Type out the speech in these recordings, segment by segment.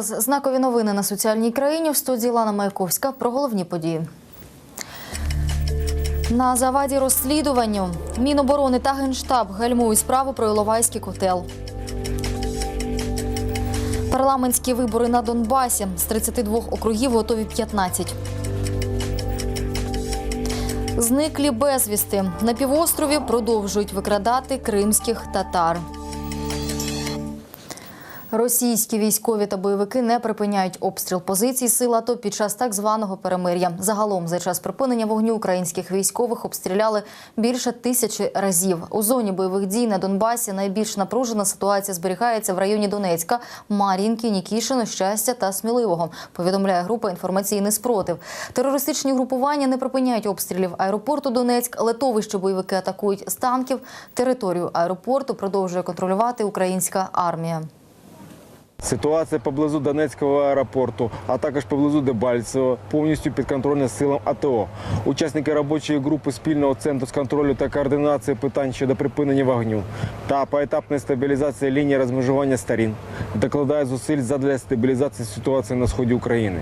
Вас. Знакові новини на соціальній країні в студії Лана Маяковська про головні події. На заваді розслідуванню Міноборони та Генштаб гальмують справу про Іловайський котел. Парламентські вибори на Донбасі з 32 округів готові 15. Зниклі безвісти на півострові продовжують викрадати кримських татар. Російські військові та бойовики не припиняють обстріл позицій сил АТО під час так званого перемир'я. Загалом за час припинення вогню українських військових обстріляли більше тисячі разів. У зоні бойових дій на Донбасі найбільш напружена ситуація зберігається в районі Донецька, Мар'їнки, Нікішино, Щастя та Сміливого. Повідомляє група інформаційний спротив. Терористичні групування не припиняють обстрілів аеропорту Донецьк. Летовище бойовики атакують з танків. Територію аеропорту продовжує контролювати українська армія. Ситуація поблизу Донецького аеропорту, а також поблизу Дебальцево, повністю підконтрольна силам АТО. Учасники робочої групи спільного центру з контролю та координації питань щодо припинення вогню та поетапної стабілізації лінії розмежування сторін докладає зусиль задля стабілізації ситуації на сході України.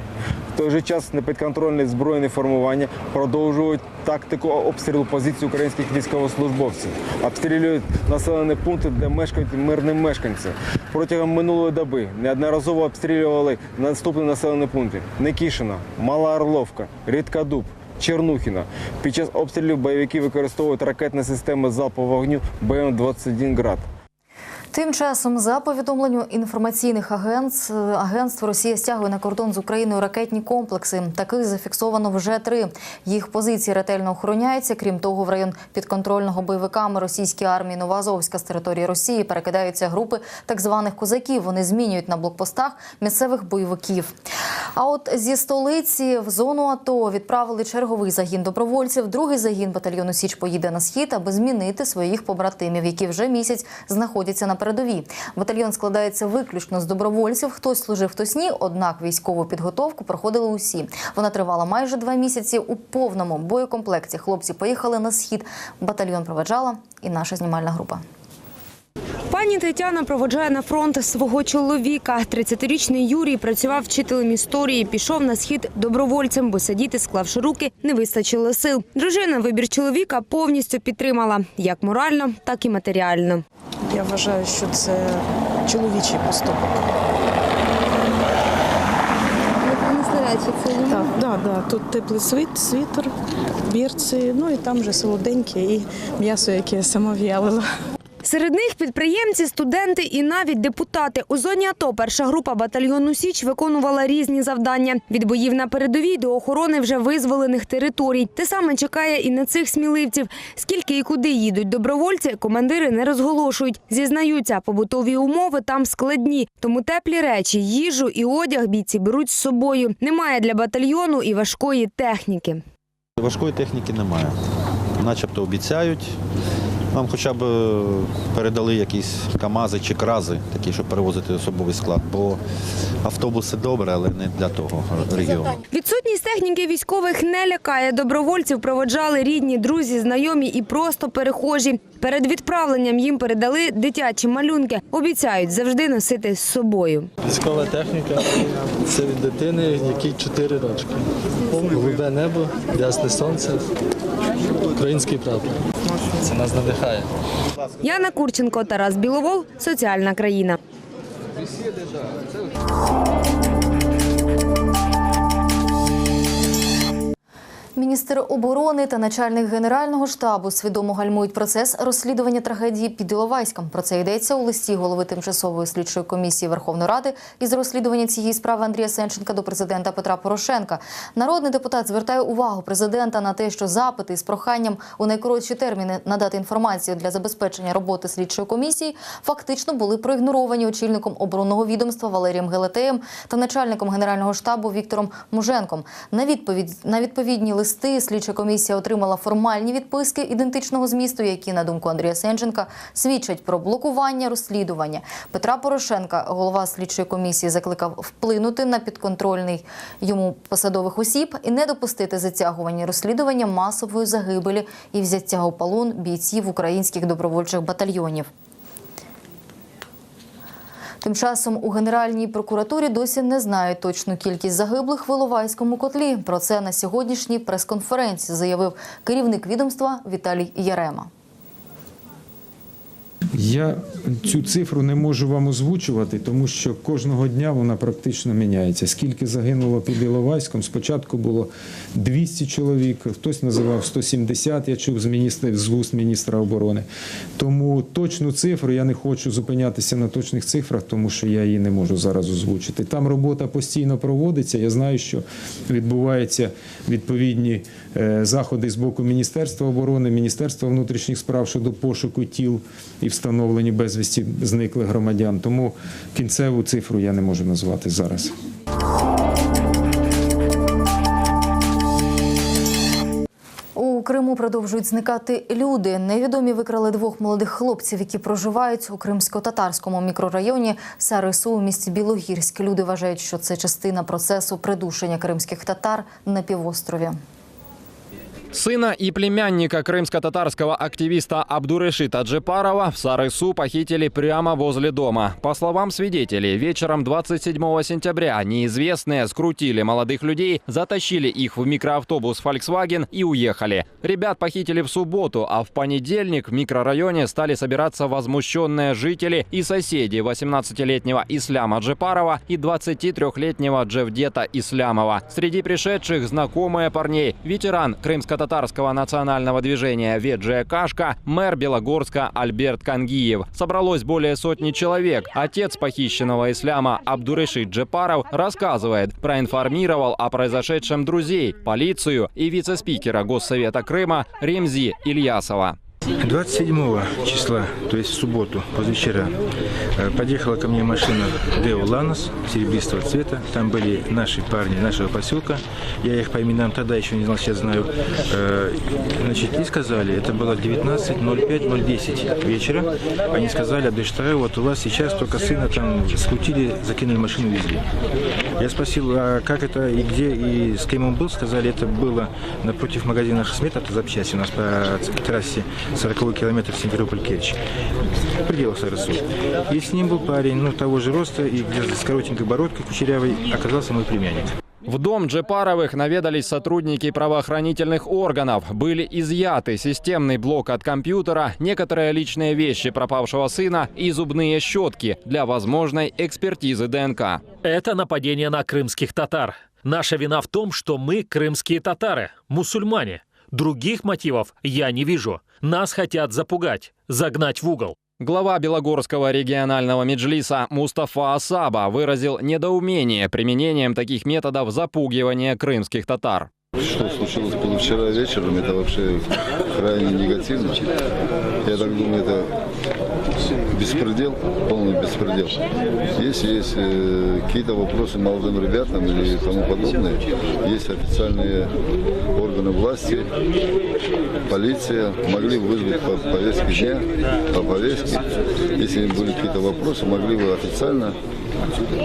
Той же час непідконтрольні збройні формування продовжують тактику обстрілу позицій українських військовослужбовців, обстрілюють населені пункти, де мешкають мирні мешканці. Протягом минулої доби неодноразово обстрілювали наступні населені пункти: Никішина, Мала Орловка, Рідкадуб. Чернухіна. Під час обстрілів бойовики використовують ракетні системи залпового вогню БМ-21 «Град». Тим часом, за повідомленням інформаційних агентств, агентств Росія стягує на кордон з Україною ракетні комплекси. Таких зафіксовано вже три. Їх позиції ретельно охороняються. Крім того, в район підконтрольного бойовиками російської армії Новоазовська з території Росії перекидаються групи так званих козаків. Вони змінюють на блокпостах місцевих бойовиків. А от зі столиці в зону АТО відправили черговий загін добровольців. Другий загін батальйону Січ поїде на схід, аби змінити своїх побратимів, які вже місяць знаходяться на передовій. Батальйон складається виключно з добровольців. Хтось служив, хтось ні. Однак військову підготовку проходили усі. Вона тривала майже два місяці у повному боєкомплекті. Хлопці поїхали на схід. Батальйон проведжала і наша знімальна група. Пані Тетяна проводжає на фронт свого чоловіка. 30-річний Юрій працював вчителем історії, пішов на схід добровольцем, бо сидіти, склавши руки, не вистачило сил. Дружина вибір чоловіка повністю підтримала як морально, так і матеріально. Я вважаю, що це чоловічий поступок. Так, да, да. Тут теплий світ, світер, бірці, ну і там вже солоденьке і м'ясо, яке я сама в'ялила. Серед них підприємці, студенти і навіть депутати. У зоні АТО перша група батальйону Січ виконувала різні завдання від боїв на передовій до охорони вже визволених територій. Те саме чекає і на цих сміливців. Скільки і куди їдуть добровольці, командири не розголошують. Зізнаються, побутові умови там складні, тому теплі речі, їжу і одяг бійці беруть з собою. Немає для батальйону і важкої техніки. Важкої техніки немає. Начебто обіцяють. Нам хоча б е, передали якісь КАМАЗи чи крази, такі, щоб перевозити особовий склад. Бо автобуси добре, але не для того регіону. Відсутність техніки військових не лякає. Добровольців проводжали рідні, друзі, знайомі і просто перехожі. Перед відправленням їм передали дитячі малюнки. Обіцяють завжди носити з собою. Військова техніка це від дитини, якій 4 рочки. Голубе небо, ясне сонце, український прапор. Це нас надихає. Яна Курченко, Тарас Біловол. Соціальна країна. Міністр оборони та начальник генерального штабу свідомо гальмують процес розслідування трагедії під Іловайськом. Про це йдеться у листі голови тимчасової слідчої комісії Верховної Ради із розслідування цієї справи Андрія Сенченка до президента Петра Порошенка. Народний депутат звертає увагу президента на те, що запити з проханням у найкоротші терміни надати інформацію для забезпечення роботи слідчої комісії фактично були проігноровані очільником оборонного відомства Валерієм Гелетеєм та начальником генерального штабу Віктором Муженком. На відповідь на відповідні листи слідча комісія отримала формальні відписки ідентичного змісту, які, на думку Андрія Сенченка, свідчать про блокування розслідування. Петра Порошенка, голова слідчої комісії, закликав вплинути на підконтрольний йому посадових осіб і не допустити затягування розслідування масової загибелі і взяття у полон бійців українських добровольчих батальйонів. Тим часом у Генеральній прокуратурі досі не знають точну кількість загиблих в Іловайському котлі. Про це на сьогоднішній прес-конференції заявив керівник відомства Віталій Ярема. Я цю цифру не можу вам озвучувати, тому що кожного дня вона практично міняється. Скільки загинуло під Іловайськом? Спочатку було 200 чоловік, хтось називав 170, я чув з міністра з вуст міністра оборони. Тому точну цифру я не хочу зупинятися на точних цифрах, тому що я її не можу зараз озвучити. Там робота постійно проводиться. Я знаю, що відбуваються відповідні заходи з боку Міністерства оборони, Міністерства внутрішніх справ щодо пошуку тіл і встановлені безвісті зниклих громадян. Тому кінцеву цифру я не можу назвати зараз. У Криму продовжують зникати люди. Невідомі викрали двох молодих хлопців, які проживають у кримсько-татарському мікрорайоні Сарису у місті Білогірськ. Люди вважають, що це частина процесу придушення кримських татар на півострові. Сына и племянника крымско-татарского активиста Абдурешита Джепарова в Сарысу похитили прямо возле дома. По словам свидетелей, вечером 27 сентября неизвестные скрутили молодых людей, затащили их в микроавтобус Volkswagen и уехали. Ребят похитили в субботу, а в понедельник в микрорайоне стали собираться возмущенные жители и соседи 18-летнего Исляма Джепарова и 23-летнего Джевдета Ислямова. Среди пришедших знакомые парней, ветеран крымско-татарского национального движения Веджия Кашка, мэр Белогорска Альберт Кангиев. Собралось более сотни человек. Отец похищенного исляма Абдурешит Джепаров рассказывает, проинформировал о произошедшем друзей, полицию и вице-спикера Госсовета Крыма Ремзи Ильясова. 27 числа, то есть в субботу, позавчера, э, подъехала ко мне машина Део Ланос серебристого цвета. Там были наши парни нашего поселка. Я их по именам тогда еще не знал, сейчас знаю. Э, Значит, и сказали, это было 19.05-010 вечера. Они сказали, Абдештаю, вот у вас сейчас только сына там скрутили, закинули машину, везли. Я спросил, а как это и где, и с кем он был, сказали, это было напротив магазина Хасмет, это запчасти у нас по трассе 40 километр Симферополь-Керчь, в пределах СРСУ. И с ним был парень, ну, того же роста, и где с коротенькой бородкой кучерявой оказался мой племянник. В дом Джепаровых наведались сотрудники правоохранительных органов. Были изъяты системный блок от компьютера, некоторые личные вещи пропавшего сына и зубные щетки для возможной экспертизы ДНК. Это нападение на крымских татар. Наша вина в том, что мы крымские татары, мусульмане. Других мотивов я не вижу. Нас хотят запугать, загнать в угол. Глава Белогорского регионального меджлиса Мустафа Асаба выразил недоумение применением таких методов запугивания крымских татар. Что случилось позавчера вечером, это вообще крайне негативно. Я так думаю, это беспредел, полный беспредел. Если есть э, какие-то вопросы молодым ребятам или тому подобное, есть официальные органы власти, полиция, могли вызвать по повестке дня, по повестке. Если были какие-то вопросы, могли бы официально.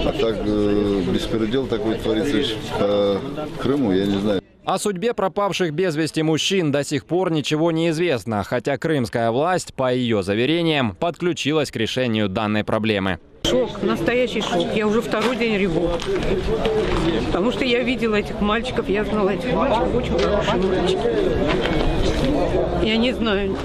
А так э, беспредел такой творится по Крыму, я не знаю. О судьбе пропавших без вести мужчин до сих пор ничего не известно, хотя крымская власть, по ее заверениям, подключилась к решению данной проблемы. Шок, настоящий шок. Я уже второй день реву. Потому что я видела этих мальчиков, я знала этих мальчиков, очень хорошие мальчики. Я не знаю,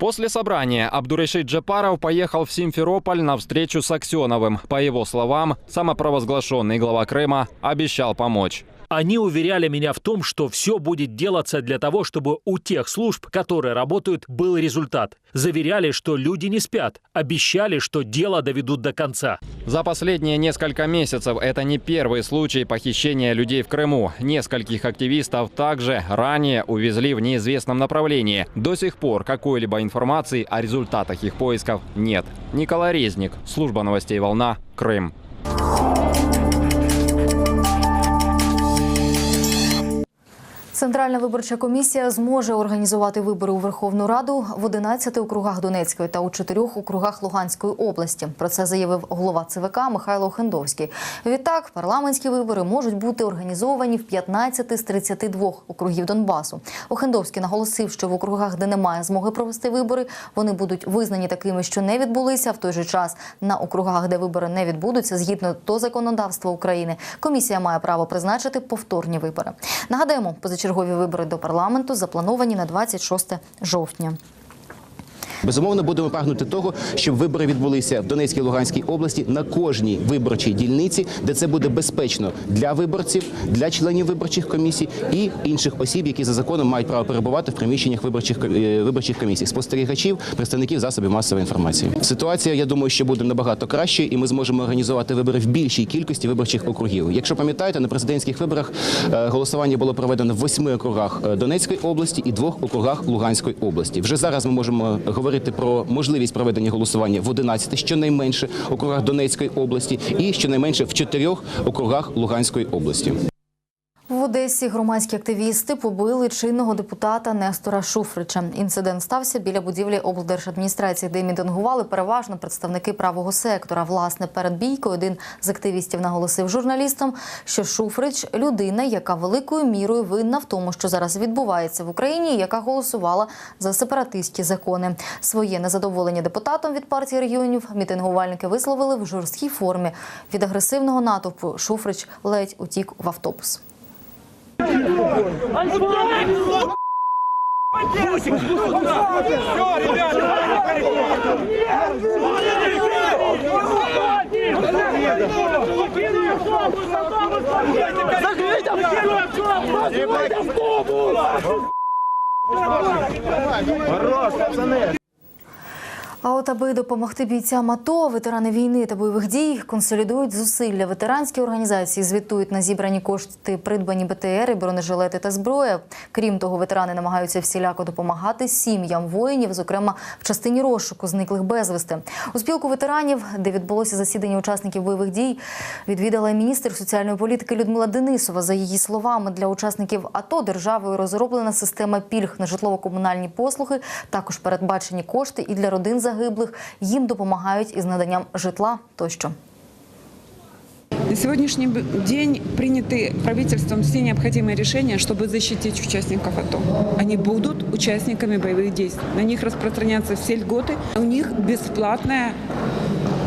После собрания Абдурешит Джапаров поехал в Симферополь на встречу с Аксеновым. По его словам, самопровозглашенный глава Крыма обещал помочь. Они уверяли меня в том, что все будет делаться для того, чтобы у тех служб, которые работают, был результат. Заверяли, что люди не спят. Обещали, что дело доведут до конца. За последние несколько месяцев это не первый случай похищения людей в Крыму. Нескольких активистов также ранее увезли в неизвестном направлении. До сих пор какой-либо информации о результатах их поисков нет. Николай Резник, служба новостей «Волна», Крым. Центральна виборча комісія зможе організувати вибори у Верховну Раду в 11 округах Донецької та у 4 округах Луганської області. Про це заявив голова ЦВК Михайло Хендовський. Відтак, парламентські вибори можуть бути організовані в 15 з 32 округів Донбасу. Охендовський наголосив, що в округах, де немає змоги провести вибори, вони будуть визнані такими, що не відбулися. В той же час на округах, де вибори не відбудуться, згідно до законодавства України, комісія має право призначити повторні вибори. Нагадаємо, позачергові вибори до парламенту заплановані на 26 жовтня. Безумовно, будемо прагнути того, щоб вибори відбулися в Донецькій Луганській області на кожній виборчій дільниці, де це буде безпечно для виборців, для членів виборчих комісій і інших осіб, які за законом мають право перебувати в приміщеннях виборчих е, виборчих комісій, спостерігачів, представників засобів масової інформації. Ситуація, я думаю, що буде набагато кращою, і ми зможемо організувати вибори в більшій кількості виборчих округів. Якщо пам'ятаєте, на президентських виборах е, голосування було проведено в восьми округах е, Донецької області і двох округах Луганської області. Вже зараз ми можемо говорити про можливість проведення голосування в 11 щонайменше округах Донецької області і щонайменше в чотирьох округах Луганської області. Одесі громадські активісти побили чинного депутата Нестора Шуфрича. Інцидент стався біля будівлі облдержадміністрації, де мітингували переважно представники правого сектора. Власне, перед бійкою один з активістів наголосив журналістам, що Шуфрич людина, яка великою мірою винна в тому, що зараз відбувається в Україні, яка голосувала за сепаратистські закони. Своє незадоволення депутатом від партії регіонів мітингувальники висловили в жорсткій формі. Від агресивного натовпу Шуфрич ледь утік в автобус. Все, ребята, Закрыть автобус! Закрыть автобус! Хорош, пацаны! А от аби допомогти бійцям АТО, ветерани війни та бойових дій консолідують зусилля. Ветеранські організації звітують на зібрані кошти, придбані БТРи, бронежилети та зброя. Крім того, ветерани намагаються всіляко допомагати сім'ям воїнів, зокрема в частині розшуку зниклих безвісти. У спілку ветеранів, де відбулося засідання учасників бойових дій, відвідала міністр соціальної політики Людмила Денисова. За її словами, для учасників АТО державою розроблена система пільг на житлово-комунальні послуги. Також передбачені кошти і для родин загиблих. Їм допомагають із наданням житла тощо. На сегодняшний б- день приняты правительством все необходимые решения, чтобы защитить участников АТО. Они будут участниками боевых действий. На них распространятся все льготы. У них бесплатное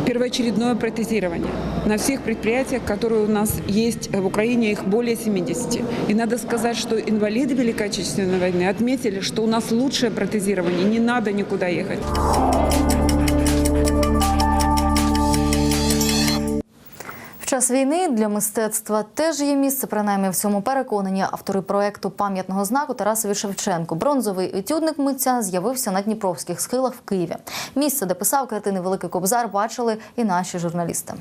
первоочередное протезирование на всех предприятиях, которые у нас есть в Украине, их более 70. И надо сказать, что инвалиды Великой Отечественной войны отметили, что у нас лучшее протезирование, не надо никуда ехать. Час війни для мистецтва теж є місце. Принаймні в цьому переконані автори проекту пам'ятного знаку Тарасові Шевченку. Бронзовий етюдник митця з'явився на Дніпровських схилах в Києві. Місце, де писав картини Великий Кобзар, бачили і наші журналісти.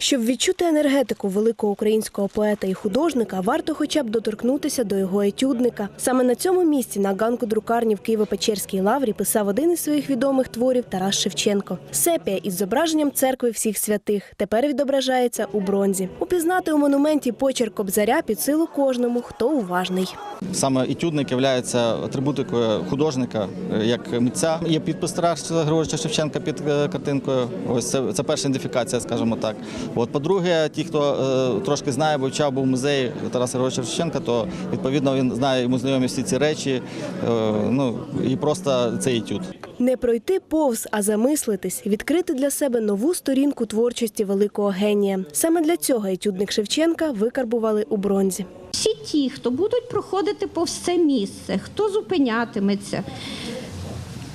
Щоб відчути енергетику великого українського поета і художника, варто хоча б доторкнутися до його етюдника. Саме на цьому місці на ганку друкарні в Києво-Печерській лаврі писав один із своїх відомих творів Тарас Шевченко. Сепія із зображенням церкви всіх святих тепер відображається у бронзі. Упізнати у монументі почерк Кобзаря під силу кожному, хто уважний. Саме етюдник є атрибутикою художника е, як митця. Є підпис Тараса Григоровича Шевченка під е, картинкою. Ось це, це перша ідентифікація, скажімо так. От, по-друге, ті, хто е, трошки знає, вивчав був музей Тараса Григоровича Шевченка, то відповідно він знає йому знайомі всі ці речі. Е, ну і просто цей етюд. Не пройти повз, а замислитись, відкрити для себе нову сторінку творчості великого генія. Саме для цього етюдник Шевченка викарбували у бронзі. Всі ті, хто будуть проходити повз це місце, хто зупинятиметься,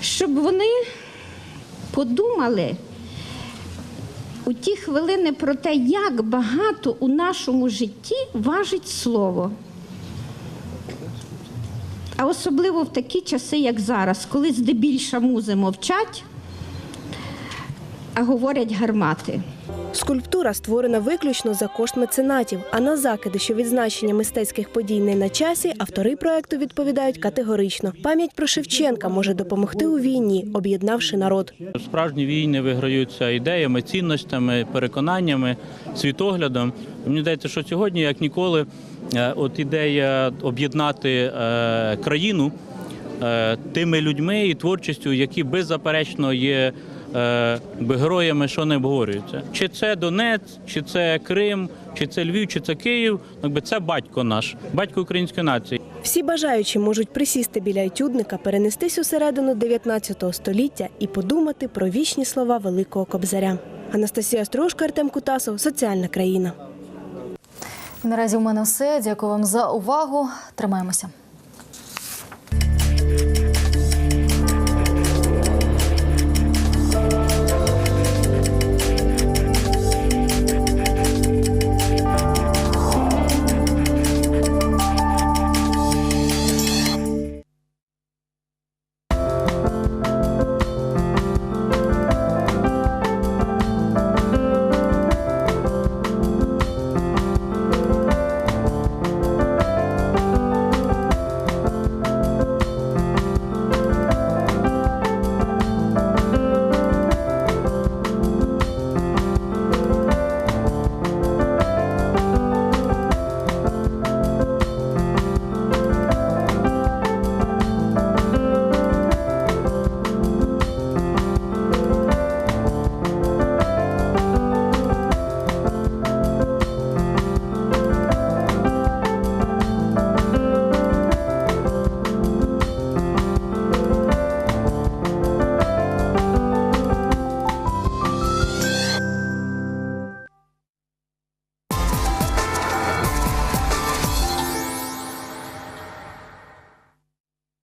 щоб вони подумали у ті хвилини про те, як багато у нашому житті важить слово. А особливо в такі часи, як зараз, коли здебільша музи мовчать, а говорять гармати. Скульптура створена виключно за кошт меценатів. А на закиди, що відзначення мистецьких подій не на часі, автори проекту відповідають категорично. Пам'ять про Шевченка може допомогти у війні, об'єднавши народ. Справжні війни виграються ідеями, цінностями, переконаннями, світоглядом. Мені здається, що сьогодні, як ніколи, е, от ідея об'єднати е, країну е, тими людьми і творчістю, які беззаперечно є героями, що не обговорюється. Чи це Донець, чи це Крим, чи це Львів, чи це Київ, якби це батько наш, батько української нації. Всі бажаючі можуть присісти біля етюдника, перенестись у середину 19 століття і подумати про вічні слова Великого Кобзаря. Анастасія Стружка, Артем Кутасов, Соціальна країна. Наразі у мене все. Дякую вам за увагу. Тримаємося.